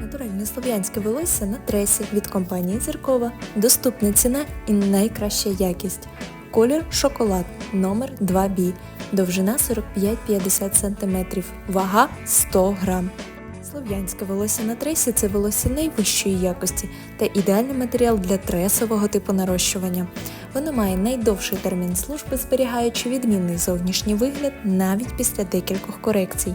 Натуральне слов'янське волосся на тресі від компанії Зіркова. Доступна ціна і найкраща якість. Колір шоколад номер 2B. Довжина 45-50 см. Вага 100 грам. Слов'янське волосся на тресі це волосся найвищої якості та ідеальний матеріал для тресового типу нарощування. Воно має найдовший термін служби, зберігаючи відмінний зовнішній вигляд навіть після декількох корекцій.